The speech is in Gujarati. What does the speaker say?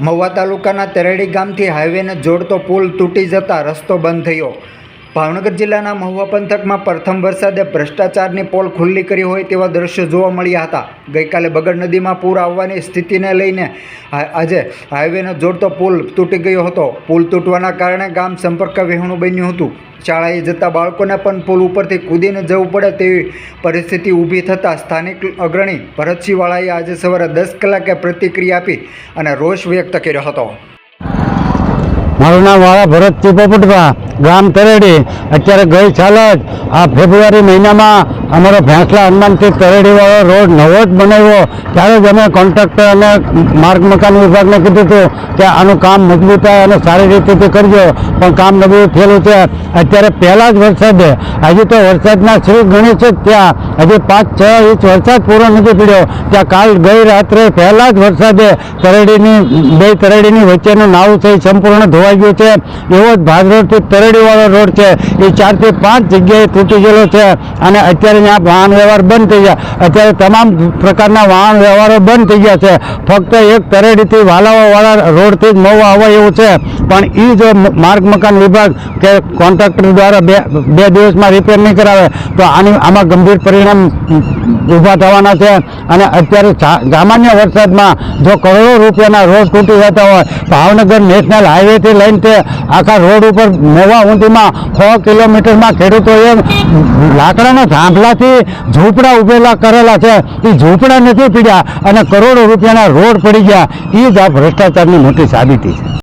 મહુવા તાલુકાના તેરડી ગામથી હાઈવેને જોડતો પુલ તૂટી જતા રસ્તો બંધ થયો. ભાવનગર જિલ્લાના મહુવા પંથકમાં પ્રથમ વરસાદે ભ્રષ્ટાચારની પોલ ખુલ્લી કરી હોય તેવા દ્રશ્યો જોવા મળ્યા હતા. ગઈકાલે બગડ નદીમાં પૂર આવવાની સ્થિતિને લઈને આજે હાઈવેનો જોડતો પુલ તૂટી ગયો હતો. પુલ તૂટવાના કારણે ગામ સંપર્ક વિહોણું બન્યું હતું. શાળાએ જતા બાળકોને પણ પુલ ઉપરથી કૂદીને જવું પડે તેવી પરિસ્થિતિ ઊભી થતાં સ્થાનિક અગ્રણી ભરતસિંહવાળાએ આજે સવારે દસ કલાકે પ્રતિક્રિયા આપી અને રોષ વ્યક્ત કર્યો હતો. મારું નામ વાળા ભરતજી પોપટભા, ગામ તરેડી. અત્યારે ગઈ સાલ જ આ ફેબ્રુઆરી મહિનામાં અમારો ફેંસલા હનુમાનથી તરેડીવાળો રોડ નવો જ બનાવ્યો. ત્યારે જ અમે કોન્ટ્રાક્ટર અને માર્ગ મકાન વિભાગને કીધું હતું કે આનું કામ મજબૂત થાય અને સારી રીતેથી કરજો. પણ કામ નબળું થયેલું છે. અત્યારે પહેલાં જ વરસાદે. હજી તો વરસાદના શ્રી ગણેશ જ ત્યાં. હજી પાંચ, છ ઇંચ વરસાદ પૂરો નથી પડ્યો. ત્યાં કાલ ગઈ રાત્રે પહેલાં જ વરસાદે તરેડીની, બે તરેડીની વચ્ચેનું નાવું થઈ સંપૂર્ણ ધોવાઈ ગયું છે. એવો જ ભાદરોડથી રોડ છે. એ ચારથી પાંચ જગ્યાએ તૂટી ગયેલો છે અને અત્યારે ત્યાં વાહન વ્યવહાર બંધ થઈ ગયા. અત્યારે તમામ પ્રકારના વાહન વ્યવહારો બંધ થઈ ગયા છે. ફક્ત એક તરેડીથી વાલાવાવાળા રોડથી જ મહુવા અવાય એવું છે. પણ એ જો માર્ગ મકાન વિભાગ કે કોન્ટ્રાક્ટર દ્વારા બે બે દિવસમાં રિપેર નહીં કરાવે, તો આની, આમાં ગંભીર પરિણામ ઊભા થવાના છે. અને અત્યારે સામાન્ય વરસાદમાં જો કરોડો રૂપિયાના રોડ તૂટી જતા હોય, ભાવનગર નેશનલ હાઈવેથી લઈને આખા રોડ ઉપર મોવા ઊંધીમાં સો કિલોમીટરમાં ખેડૂતોએ લાકડાના થાંભલાથી ઝૂંપડા ઉભેલા કરેલા છે. એ ઝૂંપડા નથી પીડ્યા અને કરોડો રૂપિયાના રોડ પડી ગયા. એ જ આ ભ્રષ્ટાચારની મોટી સાબિતી છે.